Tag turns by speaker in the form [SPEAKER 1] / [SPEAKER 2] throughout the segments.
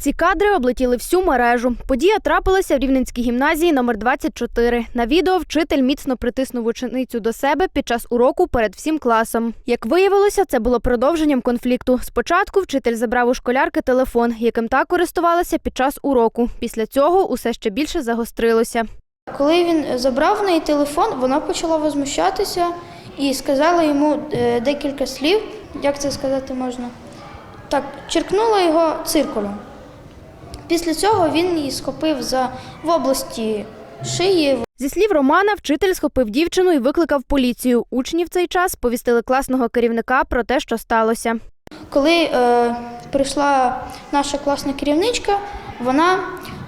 [SPEAKER 1] Ці кадри облетіли всю мережу. Подія трапилася в Рівненській гімназії номер 24. На відео вчитель міцно притиснув ученицю до себе під час уроку перед всім класом. Як виявилося, це було продовженням конфлікту. Спочатку вчитель забрав у школярки телефон, яким та користувалася під час уроку. Після цього усе ще більше загострилося.
[SPEAKER 2] Коли він забрав в неї телефон, вона почала возмущатися і сказала йому е, декілька слів, як це сказати можна. Так, черкнула його циркулем. Після цього він її схопив за в області шиї,
[SPEAKER 1] Зі слів Романа, вчитель схопив дівчину і викликав поліцію. Учні в цей час повістили класного керівника про те, що сталося.
[SPEAKER 2] Коли е, прийшла наша класна керівничка, вона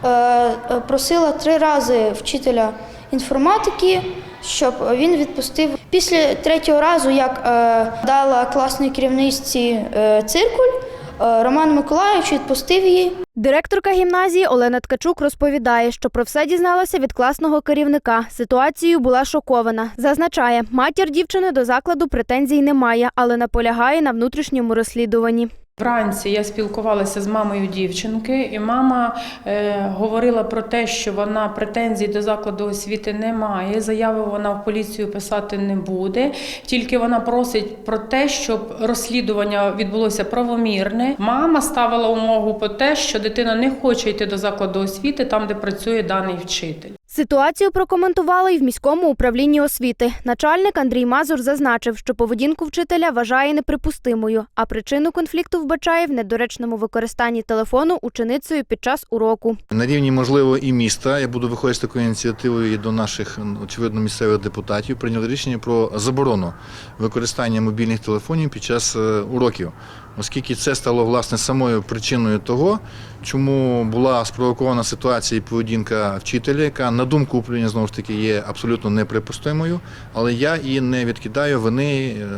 [SPEAKER 2] е, е, просила три рази вчителя інформатики, щоб він відпустив. Після третього разу, як е, дала класній керівничці е, циркуль, е, Роман Миколаївич відпустив її.
[SPEAKER 1] Директорка гімназії Олена Ткачук розповідає, що про все дізналася від класного керівника. Ситуацією була шокована. Зазначає, матір дівчини до закладу претензій немає, але наполягає на внутрішньому розслідуванні.
[SPEAKER 3] Вранці я спілкувалася з мамою дівчинки, і мама е, говорила про те, що вона претензій до закладу освіти не має. Заяви вона в поліцію писати не буде. Тільки вона просить про те, щоб розслідування відбулося правомірне. Мама ставила умову по те, що дитина не хоче йти до закладу освіти, там де працює даний вчитель.
[SPEAKER 1] Ситуацію прокоментували й в міському управлінні освіти. Начальник Андрій Мазур зазначив, що поведінку вчителя вважає неприпустимою, а причину конфлікту вбачає в недоречному використанні телефону ученицею під час уроку.
[SPEAKER 4] На рівні, можливо, і міста. Я буду виходити з такою ініціативою і до наших, очевидно, місцевих депутатів. Прийняли рішення про заборону використання мобільних телефонів під час е, уроків, оскільки це стало власне самою причиною того, чому була спровокована ситуація і поведінка вчителя, яка на думку управління знову ж таки є абсолютно неприпустимою, але я і не відкидаю вини е,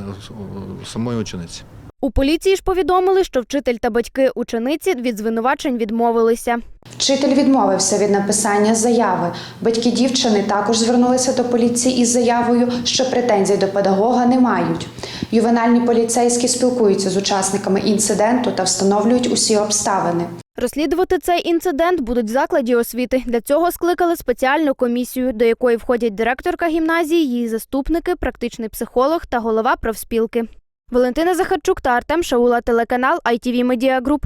[SPEAKER 4] самої учениці.
[SPEAKER 1] У поліції ж повідомили, що вчитель та батьки учениці від звинувачень відмовилися.
[SPEAKER 5] Вчитель відмовився від написання заяви. Батьки дівчини також звернулися до поліції із заявою, що претензій до педагога не мають. Ювенальні поліцейські спілкуються з учасниками інциденту та встановлюють усі обставини.
[SPEAKER 1] Розслідувати цей інцидент будуть в закладі освіти. Для цього скликали спеціальну комісію, до якої входять директорка гімназії, її заступники, практичний психолог та голова профспілки. Валентина Захарчук та Артем Шаула, телеканал ITV Media Group.